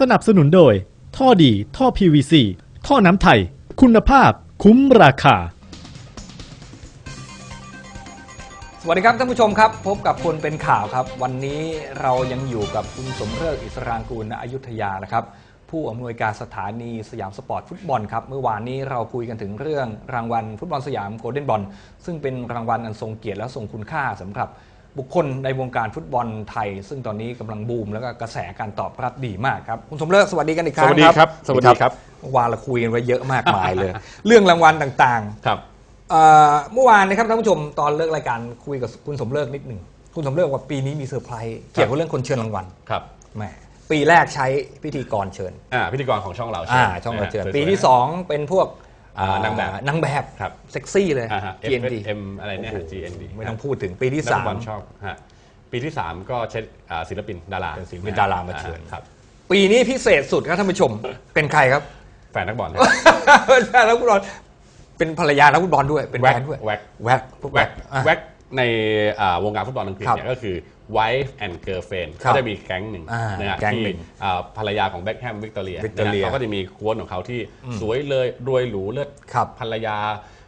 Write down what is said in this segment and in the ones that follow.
สนับสนุนโดย ท่อดี ท่อ PVC ท่อน้ำไทย คุณภาพคุ้มราคา สวัสดีครับท่านผู้ชมครับ พบกับคนเป็นข่าวครับ วันนี้เรายังอยู่กับคุณสมเริกอิสรางกูลณอยุธยานะครับ ผู้อำนวยการสถานีสยามสปอร์ตฟุตบอลครับ เมื่อวานนี้เราคุยกันถึงเรื่องรางวัลฟุตบอลสยามโกลเด้นบอลซึ่งเป็นรางวัลอันทรงเกียรติและทรงคุณค่าสำหรับ บุคคลในวงการฟุตบอลไทย ซึ่งตอนนี้กำลังบูมแล้วก็กระแสการตอบรับดีมากครับ คุณสมเริกสวัสดีกันอีกครั้งสวัสดีครับ สวัสดีครับเมื่อวานเราคุยกันไว้เยอะมากมายเลย เรื่องรางวัลต่างๆ ครับเอ่อเมื่อวานนะครับท่านผู้ชมตอนเลิกรายการคุยกับคุณสมเลิกนิดหนึ่งคุณสมเลิกว่าปีนี้มีเซอร์ไพรส์เกี่ยวกับเรื่องคนเชิญรางวัลครับแหมปีแรกใช้พิธีกรเชิญอ่าพิธีกรของช่องเราอ่าญช่องเราเชิญนะฮะปีที่สวยๆ2เป็นพวก อ่านางแบบนางแบบครับ เซ็กซี่เลย อ่าฮะ GND M อะไรเนี่ยฮะ GND ไม่ต้องพูดถึงปีที่นักฟุตบอล3ชอบฮะปีที่ 3 ก็เช็ดอ่าศิลปินดาราเป็นศิลปินดารามาเชิญ อ่ครับปีนี้พิเศษสุดครับท่านผู้ชม เป็นใครครับ แฟนนักบอลเป็นแฟนนักฟุตบอลเป็นภรรยานักฟุตบอลด้วยเป็นแว็แฟกนด้วยแว็กแว็กพวกแว็กอะแว็ก ในอ่าวงการฟุตบอลอังกฤษครับเนี่ยก็คือ wife and girlfriend ครับเขาจะมีแก๊งหนึ่งอ่านะฮะแก๊งที่หนึ่งอ่าภรรยาของแบ็คแฮมวิกตอเรีย Victoria เขาก็จะมีโค้ดของเขาที่สวยเลยรวยหรูเลิศครับภรรยา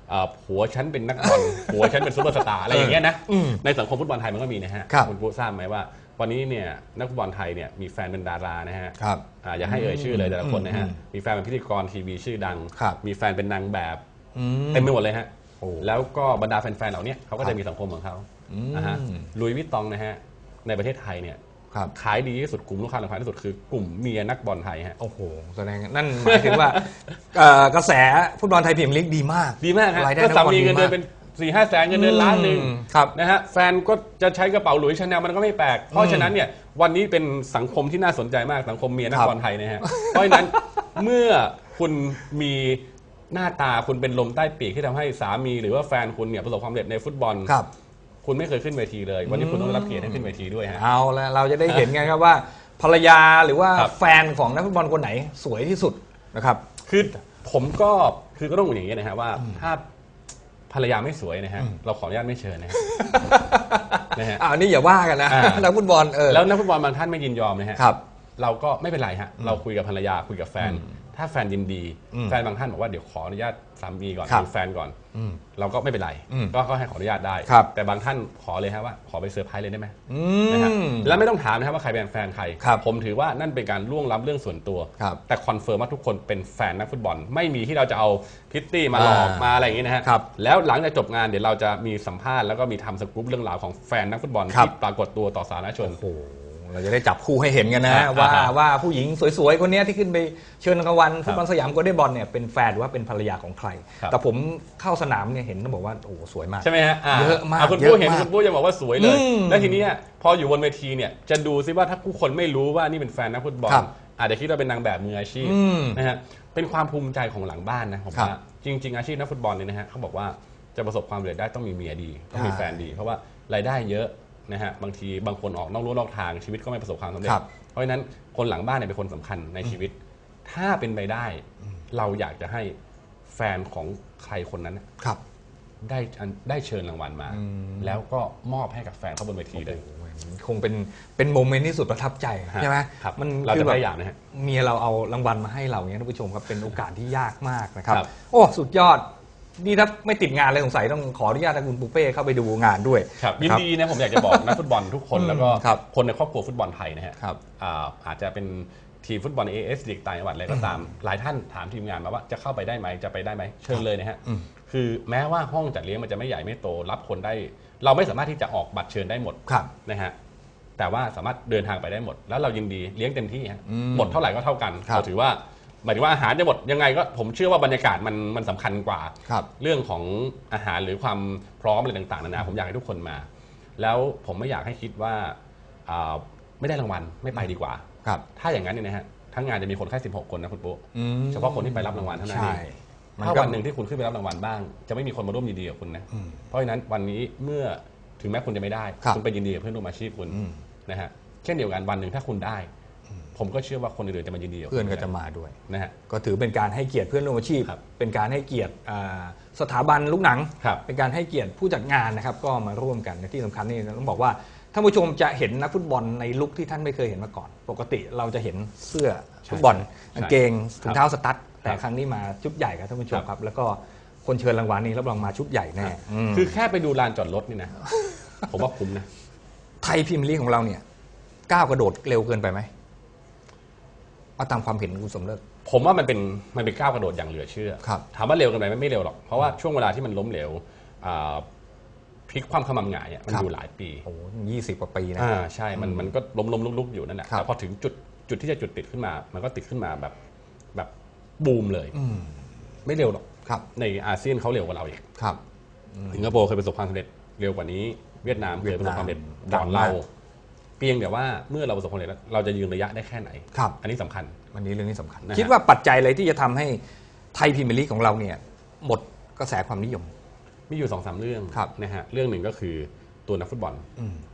เอ่อผัวฉันเป็นนักบอลผัวฉันเป็นซูเปอร์สตาร์อะไรอย่างเงี้ยนะอืมในสังคมฟุตบอลไทยมันก็มีนะฮะครับคุณผู้ทราบไหมว่าวันนี้เนี่ยนักฟุตบอลไทยเนี่ยมีแฟนเป็นดารานะฮะครับอ่าอย่าให้เอ่ยชื่อเลยแต่ละคนนะฮะอืมมีแฟนเป็นพิธีกรทีวีชื่อดังครับมีแฟนเป็นนางแบบอืมเต็มไปหมดเลยฮะ โอ้แล้วก็บรรดาแฟนๆเหล่าเนี้ยเขาก็ครัจะบมีสังคมของเขาอืม นะฮะลุยวิตตองนะฮะในประเทศไทยเนี่ยครับ ขายดีที่สุดกลุ่มลูกค้าสำคัญที่สุดคือกลุ่มเมียนักบอลไทยฮะโอ้โห แสดงนั่นหมายถึงว่าเอ่อกระแสฟุตบอลไทยพรีเมียร์ลีกดีมากดีมากฮะรายได้ก็นักสาบอลมีดีเงินเดือนมากเป็นสี่ห้าแสนเงินเดือนล้านหนึ่งอืมครับ นะฮะแฟนก็จะใช้กระเป๋าหลุยส์ชาแนลมันก็ไม่แปลก เพราะฉะนั้นเนี่ยวันนี้เป็นสังคมที่น่าสนใจมากสังคมเมียนักครับบอลไทยนะฮะเพราะฉะนั้นเมื่อคุณมี หน้าตาคุณเป็นลมใต้ปีกที่ทำให้สามีหรือว่าแฟนคุณเนี่ยประสบความสำเร็จในฟุตบอล ครับ คุณไม่เคยขึ้นเวทีเลย วันนี้คุณต้องได้รับเกียรติให้ขึ้นเวทีด้วยฮะ เอาละเราจะได้เห็นกันครับว่าภรรยาหรือว่าครับ แฟนของนักฟุตบอลคนไหนสวยที่สุดนะครับ คือผมก็คือก็ต้องอย่างนี้นะฮะว่า ถ้าภรรยาไม่สวยนะฮะเราขออนุญาตไม่เชิญนะฮะ นะฮะอ้าวนี่อย่าว่ากันนะอ่า นักฟุตบอลเออแล้วนักฟุตบอลบางท่านไม่ยินยอมนะฮะ ครับ เราก็ไม่เป็นไรฮะ เราคุยกับภรรยาคุยกับแฟน ถ้าแฟนยินดีอืมแฟนบางท่านบอกว่าเดี๋ยวขออนุญาตสามีก่อนครับดูแฟนก่อนอืมเราก็ไม่เป็นไรอืมก็ก็ให้ขออนุญาตได้ครับแต่บางท่านขอเลยฮะว่าขอไปเซอร์ไพรส์เลยได้ไหมอืนะฮะมแล้วไม่ต้องถามนะครับว่าใครเป็นแฟนใครครับผมถือว่านั่นเป็นการล่วงล้ำเรื่องส่วนตัวครับแต่คอนเฟิร์มว่าทุกคนเป็นแฟนนักฟุตบอล ไม่มีที่เราจะเอาพิตตี้มาหลอกอ่ามมาอะไรอย่างนี้นะฮะครับแล้วหลังจากจบงานเดี๋ยวเราจะมีสัมภาษณ์แล้วก็มีทำสกู๊ปเรื่องราวของแฟนนักฟุตบอลครับที่ปรากฏตัวต่อสาธารณชนโอ้โห เราจะได้จับคู่ให้เห็นกันนะอ่าว่าอ่าว่าผู้หญิงสวยๆ คนเนี้ยที่ขึ้นไปเชิญรางวัลฟุตบอลสยามโกลเด้นบอลเนี่ยเป็นแฟนหรือว่าเป็นภรรยาของใครครับแต่ผมเข้าสนามเนี่ยเห็นต้องบอกว่าโอ้โหสวยมาก ใช่ไหมฮะเยอะมากคุณเยอะผู้เห็นมากคุณผู้ยังบอกว่าสวยเลยอืมแล้วทีเนี้ยพออยู่บนเวทีเนี่ยจะดูซิว่าถ้าผู้คนไม่รู้ว่านี่เป็นแฟนนักฟุตบอลครับอาจจะคิดว่าเป็นนางแบบมืออาชีพอืมนะฮะเป็นความภูมิใจของหลังบ้านนะผมครับว่าจริง ๆ อาชีพนักฟุตบอลเนี่ยนะฮะเขาบอกว่าจะประสบความสำเร็จได้ต้องมีเมียดีต้องมีใช่แฟนดี เพราะว่ารายได้เยอะ นะฮะบางทีบางคนออกนอกลู่นอกทางชีวิตก็ไม่ประสบความสำเร็จ ครับ เพราะฉะนั้นคนหลังบ้านเนี่ยเป็นคนสำคัญในชีวิต ถ้าเป็นไปได้ เราอยากจะให้แฟนของใครคนนั้นน่ะครับ ได้อันได้เชิญรางวัลมา แล้วก็มอบให้กับแฟนเขาบนเวทีเลย คงเป็นเป็นโมเมนต์ที่สุดประทับใจฮะใช่ไหมครับมันเราคืจะอแบบพยายามนะฮะเมียเราเอารางวัลมาให้เราเนี่ยท่านผู้ชมครับเป็นโอกาสที่ยากมากนะครับ ครับโอ้ สุดยอด นี่ถ้าไม่ติดงานเลยสงสัยต้องขออนุญาตให้คุณปูเป้เข้าไปดูงานด้วย ครับยินดีนะผมอยากจะบอกนักฟุตบอลทุกคนอืมแล้วก็ครับคนในครอบครัวฟุตบอลไทยนะฮะครับอ่าอาจจะเป็นทีมฟุตบอล AS ลีกต่างจังหวัดอะไรก็ตาม หลายท่านถามทีมงานมาว่าจะเข้าไปได้ไหมจะไปได้ไหมเชิญเลยนะฮะอืมคือแม้ว่าห้องจัดเลี้ยงมันจะไม่ใหญ่ไม่โตรับคนได้ เราไม่สามารถที่จะออกบัตรเชิญได้หมดครับนะฮะแต่ว่าสามารถเดินทางไปได้หมด แล้วเรายินดีเลี้ยงเต็มที่ฮะอืมหมดเท่าไหร่ก็เท่ากันครับเราถือว่า หมายถึงว่าอาหารจะหมดยังไงก็ผมเชื่อว่าบรรยากาศมันมันสำคัญกว่า ครับเรื่องของอาหารหรือความพร้อมอะไรต่างๆนานาผมอยากให้ทุกคนมา แล้วผมไม่อยากให้คิดว่าอ่าไม่ได้รางวัลไม่ไปดีกว่า ครับถ้าอย่างนั้นเนี่ยนะฮะทั้งงานจะมีคนแค่16 คนนะคุณปุ๊อืมเฉพาะคนที่ไปรับรางวัลเท่านั้นเอใช่ง มันถ้าก็ วันหนึ่งที่คุณขึ้นไปรับรางวัลบ้าง จะไม่มีคนมาร่วมยินดีกับคุณนะอืมเพราะฉะนั้นวันนี้เมื่อถึงแม้คุณจะไม่ได้ ครับณไปยินดีกับเพื่อนร่วมอาชีพคุณอืมนะฮะเช่นเดียวกันวันหนึ่งถ้าคุณได้ ผมก็เชื่อว่าคนอื่นๆจะมายินดีกับคุณเพื่อนก็จะมาด้วยนะฮะก็ถือเป็นการให้เกียรติเพื่อนร่วมอาชีพครับเป็นการให้เกียรติอ่าสถาบันลูกหนังครับเป็นการให้เกียรติผู้จัดงานนะครับ ก็มาร่วมกันในที่สำคัญนี่ต้องบอกว่าท่านผู้ชมจะเห็นนักฟุตบอลในลุคที่ท่านไม่เคยเห็นมาก่อน ปกติเราจะเห็นเสื้อฟุตบอลใช่กางเกงใช่ถุงเท้าสตั๊ดแต่ครับครั้งนี้มาชุดใหญ่ครับท่านผู้ชมครับครับ แล้วก็คนเชิญรางวัลนี้รับรองมาชุดใหญ่แน่มคือแค่ไปดูลานจอดรถนี่นะผมว่าคุ้มนะไทยพรีเมียร์ลีกของเราเนี่ยก้าวกระโดดเร็วเกินไปไหม เอาตามความเห็นคุณสมเลิก ผมว่ามันเป็นมันเป็นก้าวกระโดดอย่างเหลือเชื่อ ครับ ถามว่าเร็วกันไหมไม่เร็วหรอก เพราะว่าช่วงเวลาที่มันล้มเหลวอ่าพลิกความขมำหงายอะมันครับ อยู่หลายปีโอ้ยี่สิบกว่าปีนะ อ่าใช่มันมันก็ล้มล้มลุกลุกอยู่นั่นแหละครับ แต่พอถึงจุดจุดที่จะจุดติดขึ้นมา มันก็ติดขึ้นมาแบบแบบบูมเลยไม่เร็วหรอก ครับในอาเซียนเขาเร็วกว่าเราอีก ครับ สิงคโปร์เคยประสบความสำเร็จเร็วกว่านี้ เวียดนามเคยประสบความสำเร็จเวียดนามก่อนเราดังมากเพียงแต่ว่าเมื่อเราประสบความสำเร็จแล้วเราจะยืนระยะได้แค่ไหน ครับ อันนี้สำคัญ วันนี้เรื่องนี้สำคัญ นะฮะ คิดว่าปัจจัยอะไรที่จะทำให้ไทยพรีเมียร์ลีกของเราเนี่ย หมดกระแสความนิยม มีอยู่สองสามเรื่องครับนะฮะเรื่องหนึ่งก็คือตัวนักฟุตบอล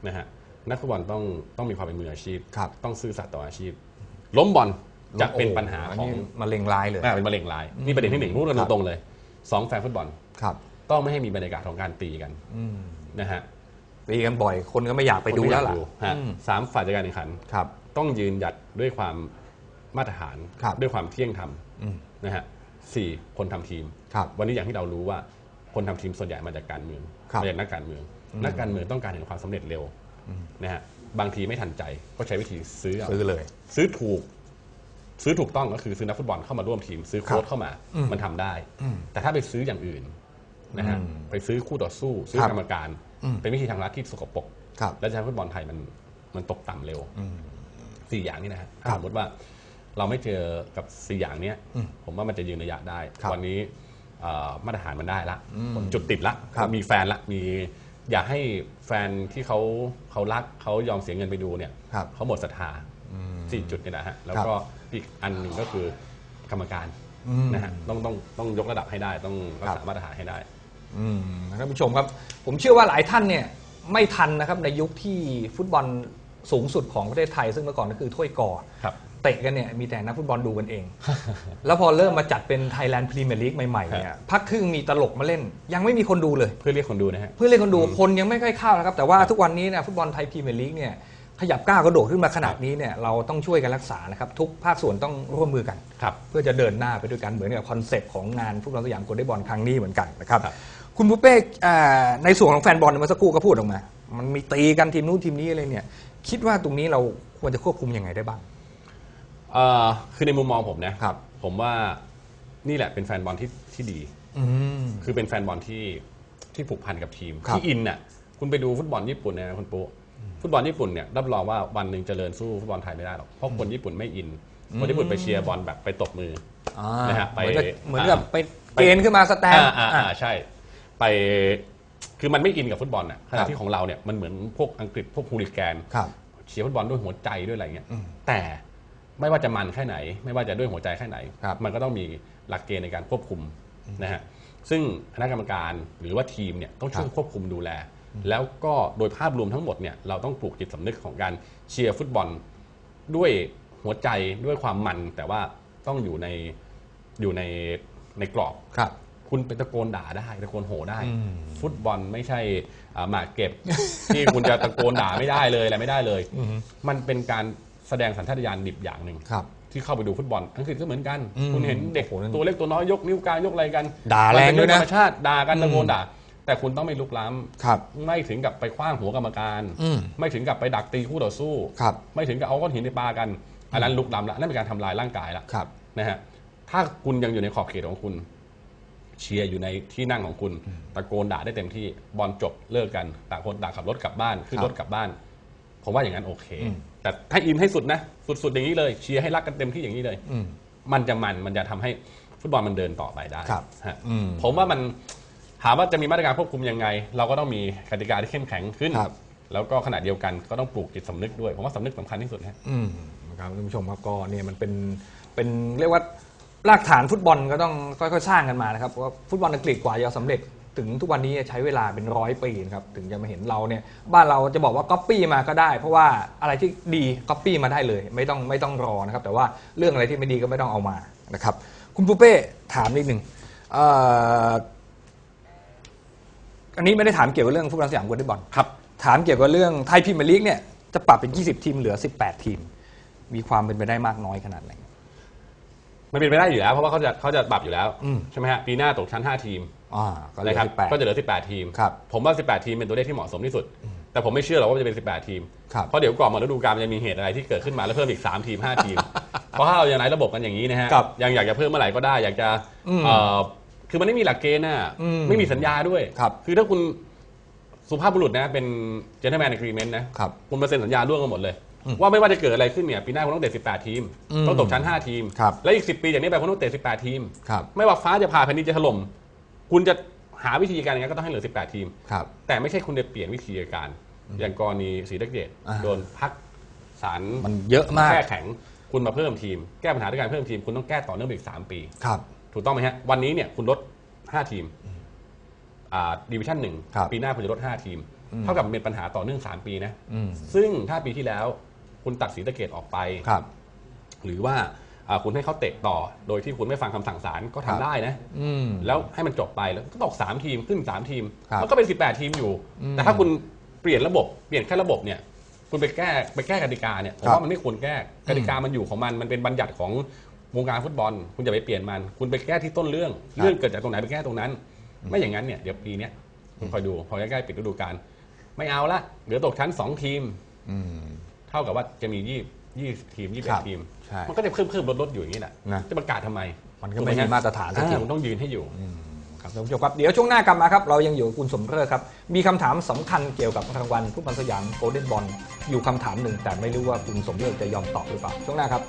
นะฮะนักฟุตบอลต้องต้องมีความเป็นมืออาชีพ ครับต้องซื่อสัตย์ต่ออาชีพ ล้มบอลจะเป็นปัญหาโโของนนี้มะเร็งร้ายเลย อ่าเป็นมะเร็งร้ายนี่ประเด็นที่หนึ่งพูดกันครับ ตรงๆเลยสองแฟนฟุตบอลครับ ต้องไม่ให้มีบรรยากาศของการตีกันนะฮะ ตีกันบ่อย คนก็ไม่อยากไปดูแล้วล่ะฮะอืมสามฝ่ายจัดการแข่งขันครับต้องยืนหยัดด้วยความมาตรฐานครับด้วยความเที่ยงธรรมอืมนะฮะสี่คนทำทีมครับวันนี้อย่างที่เรารู้ว่า คนทำทีมส่วนใหญ่มาจากการเมืองครับมาจากนักการเมือง นักการเมืองต้องการเห็นความสำเร็จเร็วนะฮะบางทีไม่ทันใจก็ใช้วิธีซื้อเอาซื้อเลย ซื้อถูก ซื้อถูกต้องก็คือซื้อนักฟุตบอลเข้ามาร่วมทีม ซื้อโค้ชครับเข้ามาอืมมันทำได้ แต่ถ้าไปซื้ออย่างอื่นนะฮะอืมไปซื้อคู่ต่อสู้ ซื้อครับกรรมการอืม เป็นวิธีทางลัดที่สกปรกครับและจะทำให้ฟุตบอลไทยมันมันตกต่ำเร็วสี่อย่างนี้นะฮะถ้าครับสมมติว่าเราไม่เจอกับสี่อย่างเนี้ยอืมผมว่ามันจะยืนระยะได้ครับวันนี้เอ่อมาตรฐานมันได้ละอืมจุดติดละครับมีแฟนละมีอยากให้แฟนที่เขาเขารักเขายอมเสียเงินไปดูเนี่ยครับเขาหมดศรัทธาสี่จุดเนี่ยนะฮะแล้วครับก็อีกอันหนึ่งก็คือกรรมการอืมนะฮะต้องต้องต้องยกระดับให้ได้ต้องรักครัษาบมาตรฐานให้ได้ อืมท่านผู้ชมครับ ผมเชื่อว่าหลายท่านเนี่ยไม่ทันนะครับในยุคที่ฟุตบอลสูงสุดของประเทศไทย ซึ่งเมื่อก่อนก็คือถ้วยกอครับ เตะกันเนี่ยมีแต่นักฟุตบอลดูกันเอง แล้วพอเริ่มมาจัดเป็น Thailand Premier League ใหม่ๆเนี่ยพักครึ่งมีตลกมาเล่น ยังไม่มีคนดูเลย เพื่อเรียกคนดูนะฮะ เพื่อเล่นคนดูคนยังไม่ค่อยเข้านะครับ แต่ว่าทุกวันนี้เนี่ยฟุตบอลไทยพรีเมียร์ลีกเนี่ยขยับก้าวกระโดดขึ้นมาขนาดนี้เนี่ยเราต้องช่วยกันรักษานะครับทุกภาคส่วนต้องร่วมมือกัน ครับ เพื่อจะเดินหน้าไปด้วยกันเหมือนกับคอนเซปต์ของงานฟุตบอลสยามโกลเด้นบอลครั้งนี้เหมือนกันนะครับ ครับคุณปุ้เป้อ่าในส่วนของแฟนบอลเมื่อสักครู่ก็พูดออกมา มันมีตีกันทีมนู้นทีมนี้อะไรเนี่ย คิดว่าตรงนี้เราควรจะควบคุมยังไงได้บ้าง เอ่อคือในมุมมองผมนะครับ ผมว่านี่แหละเป็นแฟนบอลที่ที่ดี อืม คือเป็นแฟนบอลที่ที่ผูกพันกับทีม ครับ ที่อินน่ะ คุณไปดูฟุตบอลญี่ปุ่นเนยนะคุณปุ๊ฟุตบอลญี่ปุ่นเนี่ยรับรองว่าวันหนึ่งเจริญสู้ฟุตบอลไทยไม่ได้หรอกเพราะคนญี่ปุ่นไม่อิน คนญี่ปุ่นไปเชียร์บอลแบบไปตบมือ อ่านะฮะไปเหมือนกับเหมือนกับอ่าไปเกณฑ์ขึ้นมาสแตนอ่าอ่าอ่าอ่าใช่ ไปคือมันไม่อินกับฟุตบอลน่ะขครัณะบที่ของเราเนี่ยมันเหมือนพวกอังกฤษพวกฮูลิแกนครับ เชียร์ฟุตบอลด้วยหัวใจด้วยอะไรเงี้ยแต่ไม่ว่าจะมันแค่ไหน ไม่ว่าจะด้วยหัวใจแค่ไหน ครับ มันก็ต้องมีหลักเกณฑ์ในการควบคุมนะฮะซึ่งคณะกรรมการหรือว่าทีมเนี่ยต้องช่วยครับควบคุมดูแล แล้วก็โดยภาพรวมทั้งหมดเนี่ยเราต้องปลูกจิตสำนึกของการเชียร์ฟุตบอล ด้วยหัวใจด้วยความมันแต่ว่าต้องอยู่ในอยู่ในในกรอบ ครับ คุณเป็นตะโกนด่าได้ตะโกนโห่ได้อืมฟุตบอลไม่ใช่อ่าหมากเก็บ ที่คุณจะตะโกนด่าไม่ได้เลยอะไรไม่ได้เลย มันเป็นการแสดงสัญชาตญาณดิบอย่างหนึ่งครับ ที่เข้าไปดูฟุตบอล อังกฤษก็เหมือนกัน อืมคุณเห็นเด็กโอ้โหนั่นตัวเล็กตัวน้อยยกนิ้วกลางยกอะไรกันด่าแรงด้วยนะมัเป็เธรรมชาติด่ากันอืมตะโกนด่า แต่คุณต้องไม่ลุกล้ครับำไม่ถึงกับไปคว้างหัวกรรมการ อืม ไม่ถึงกับไปดักตีคู่ต่อสู้ ครับ ไม่ถึงกับเอาก้อนหินในปากัน อันนั้นลุกล้ำละนั่นเป็นการทำลายร่างกายละครับ นะฮะถ้าคุณยังอยู่ในขอบเขตของคุณ เชียร์อยู่ในที่นั่งของคุณ ตะโกนด่าได้เต็มที่บอลจบเลิกกันต่างคนต่างขับรถกลับบ้านขึ้นครับรถกลับบ้าน ผมว่าอย่างนั้นโอเคอืมแต่ให้อินให้สุดนะสุดๆอย่างนี้เลยเชียร์ให้รักกันเต็มที่อย่างนี้เลยอืมมันจะมันมันจะทำให้ฟุตบอลมันเดินต่อไปได้ครับฮะอืมผมว่ามันถามว่าจะมีมาตรการควบคุมยังไง เราก็ต้องมีกติกาที่เข้มแข็งขึ้นครับแล้วก็ขณะเดียวกันก็ต้องปลูกจิตสำนึกด้วย ผมว่าสำนึกสำคัญที่สุดฮะอืมนะครับท่านผู้ชมครับก็เนี่ยมันเป็นเป็นเรียกว่า รากฐานฟุตบอลก็ต้องค่อยๆสร้างกันมานะครับเพราะว่าฟุตบอลอังกฤษกว่าจะสำเร็จถึงทุกวันนี้ใช้เวลาเป็นร้อยปีนะครับถึงจะมาเห็นเราเนี่ยบ้านเราจะบอกว่าก๊อปปี้มาก็ได้ เพราะว่าอะไรที่ดีก๊อปปี้มาได้เลย ไม่ต้องไม่ต้องรอนะครับแต่ว่าเรื่องอะไรที่ไม่ดีก็ไม่ต้องเอามานะครับคุณปูเป้ถามนิดหนึ่งเอ่ออันนี้ไม่ได้ถามเกี่ยวกับเรื่องฟุตบอลสยามโกลเด้นบอลครับถามเกี่ยวกับเรื่องไทยพรีเมียร์ลีกเนี่ยจะปรับเป็น 20 ทีมเหลือ 18 ทีม มีความเป็นไปได้มากน้อยขนาดไหน มันเป็นไปได้อยู่แล้วเพราะว่าเขาจะเขาจะปรับอยู่แล้ว อืม ใช่ไหมฮะปีหน้าตกชั้น 5 ทีมอ่าก็เหลือนะครับ18ก็จะเหลือ 18 ทีม ครับผมว่า 18 ทีมเป็นตัวเลขที่เหมาะสมที่สุด แต่ผมไม่เชื่อหรอกว่ามันจะเป็น 18 ทีม ครับ เพราะเดี๋ยวก่อนหมดฤดูกาลมันจะมีเหตุอะไรที่เกิดขึ้นมาแล้วเพิ่มอีก 3 ทีม 5 ทีม เพราะถ้าเรายังไล่ระบบกันอย่างนี้นะฮะครับยังอยากจะเพิ่มเมื่อไหร่ก็ได้อยากจะอืมเอ่อคือมันไม่มีหลักเกณฑ์น่ะอืมไม่มีสัญญาด้วยครับคือถ้าคุณสุภาพบุรุษนะเป็น gentleman agreement นะครับ คุณมาเซ็นสัญญาร่วมกันหมดเลยอืม ว่าไม่ว่าจะเกิดอะไรขึ้นเนี่ยปีหน้าคุณต้องเตะ18 ทีมอืมต้องตกชั้น 5 ทีม ครับและอีก 10 ปีจากนี้ไปคุณต้องเตะ18 ทีม ครับไม่ว่าฟ้าจะผ่าแผ่นดินจะถล่มคุณจะหาวิธีการยังไงก็ต้องให้เหลือ 18 ทีม ครับ แต่ไม่ใช่คุณจะเปลี่ยนวิธีการ อย่างกรณีศรีสะเกดอ่า โดนพักสารมันเยอะมากแก้แข็งคุณมาเพิ่มทีม แก้ปัญหาด้วยการเพิ่มทีมคุณต้องแก้ต่อเนื่องไปอีก3ปี ครับ ถูกต้องไหมฮะ วันนี้เนี่ยคุณลด 5 ทีมอ่าดิวิชั่นหนึ่งครับปีหน้าคุณจะลด 5 ทีมอืมเท่ากับเป็นปัญหาต่อเนื่อง 3 ปีนะ อืม ซึ่งถ้าปีที่แล้ว คุณตัดศรีสะเกดออกไป ครับ หรือว่าอ่าคุณให้เขาเตะต่อ โดยที่คุณไม่ฟังคำสั่งศาลก็ครัทำบ ได้นะ อืม แล้วให้มันจบไปแล้วก็ตก 3 ทีมขึ้น 3 ทีมครับมันก็เป็น 18 ทีมอยู่ อืมแต่ถ้าคุณเปลี่ยนระบบเปลี่ยนแค่ระบบเนี่ยคุณไปแก้ไปแก้กติกาเนี่ยผมครับว่ามันไม่ควรแก้กติกามันอยู่ของมันมันเป็นบัญญัติของวงการฟุตบอล คุณจะไปเปลี่ยนมัน คุณไปแก้ที่ต้นเรื่องเรื่องเกิดจากตรงไหนไปแก้ตรงนั้น ไม่อย่างนั้นเนี่ยเดี๋ยวปีเนี้ยคุณคอยดูพอใกล้ๆปิดฤดูกาลไม่เอาละเหลือตกชั้น2ทีม อืม เท่ากับว่าจะมียี่ยี่ทีมยี่สิบทีมมันก็จะเพิ่มเพิ่มลดลดอยู่อย่างนี้แหละจะประกาศทำไมมันก็ไม่มีมาตรฐานที อ่มันต้องยืนให้อยู่ ครับท่านผู้ชมครับเดี๋ยวช่วงหน้ากลับมาครับ เรายังอยู่กับคุณสมฤทธิ์ครับ มีคำถามสำคัญเกี่ยวกับรางวัลผู้บอลสยามโกลเด้นบอลอยู่คำถามหนึ่ง แต่ไม่รู้ว่าคุณสมฤทธิ์จะยอมตอบหรือเปล่า ช่วงหน้าครับ